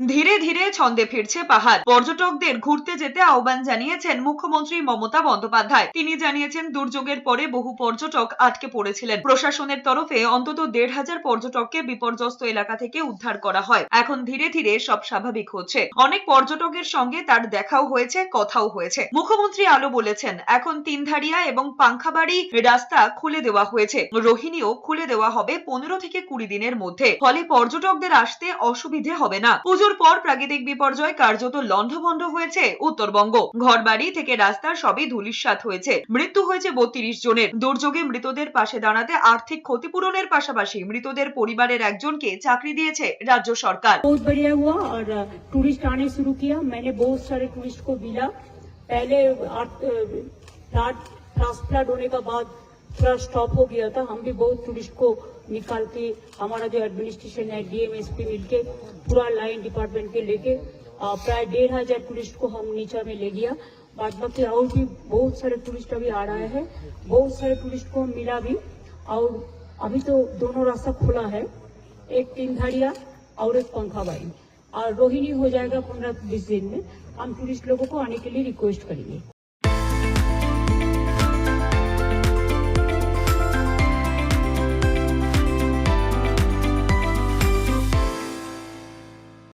ধীরে ধীরে ছন্দে ফিরছে পাহাড়। পর্যটকদের ঘুরতে যেতে আহ্বান জানিয়েছেন মুখ্যমন্ত্রী মমতা বন্দ্যোপাধ্যায়। তিনি জানিয়েছেন, দুর্যোগের পরে বহু পর্যটক আটকে পড়েছিলেন। প্রশাসনের তরফে অন্তত দেড় হাজার পর্যটককে বিপর্যস্ত এলাকা থেকে উদ্ধার করা হয়। এখন ধীরে ধীরে সব স্বাভাবিক হচ্ছে। অনেক পর্যটকের সঙ্গে তার দেখাও হয়েছে, কথাও হয়েছে। মুখ্যমন্ত্রী আলো বলেছেন, এখন তিনধারিয়া এবং পাংখাবাড়ি রাস্তা খুলে দেওয়া হয়েছে। রোহিণীও খুলে দেওয়া হবে পনেরো থেকে কুড়ি দিনের মধ্যে। ফলে পর্যটকদের আসতে অসুবিধে হবে না। পুজোর পর প্রাকৃতিক বিপর্যয় কার্যত লণ্ডভণ্ড হয়েছে উত্তরবঙ্গ ঘরবাড়ি থেকে রাস্তা সবই ধূলিসাৎ হয়েছে মৃত্যু হয়েছে বত্রিশ জনের দুর্যোগে মৃতদের পাশে দাঁড়াতে আর্থিক ক্ষতিপূরণের পাশাপাশি মৃতদের পরিবারের একজনকে চাকরি দিয়েছে রাজ্য সরকার बहुत बढ़िया हुआ और टूरिस्ट आने शुरू किया मैंने बहुत सारे टूरिस्ट को मिला पहले फ्लड फ्लड होने का बाद थोड़ा स्टॉप हो गया था। हम भी बहुत टूरिस्ट को निकाल के, हमारा जो एडमिनिस्ट्रेशन है डीएमएसपी मिलके, पूरा लाइन डिपार्टमेंट के लेके प्राय डेढ़ हज़ार टूरिस्ट को हम नीचा में ले गया। बाद बाकी और भी बहुत सारे टूरिस्ट अभी आ रहे हैं। बहुत सारे टूरिस्ट को मिला भी। और अभी तो दोनों रास्ता खुला है। एक तीन धारिया और एक पंखाबाड़ी और रोहिणी हो जाएगा पंद्रह बीस दिन में। हम टूरिस्ट लोगों को आने के लिए रिक्वेस्ट करेंगे।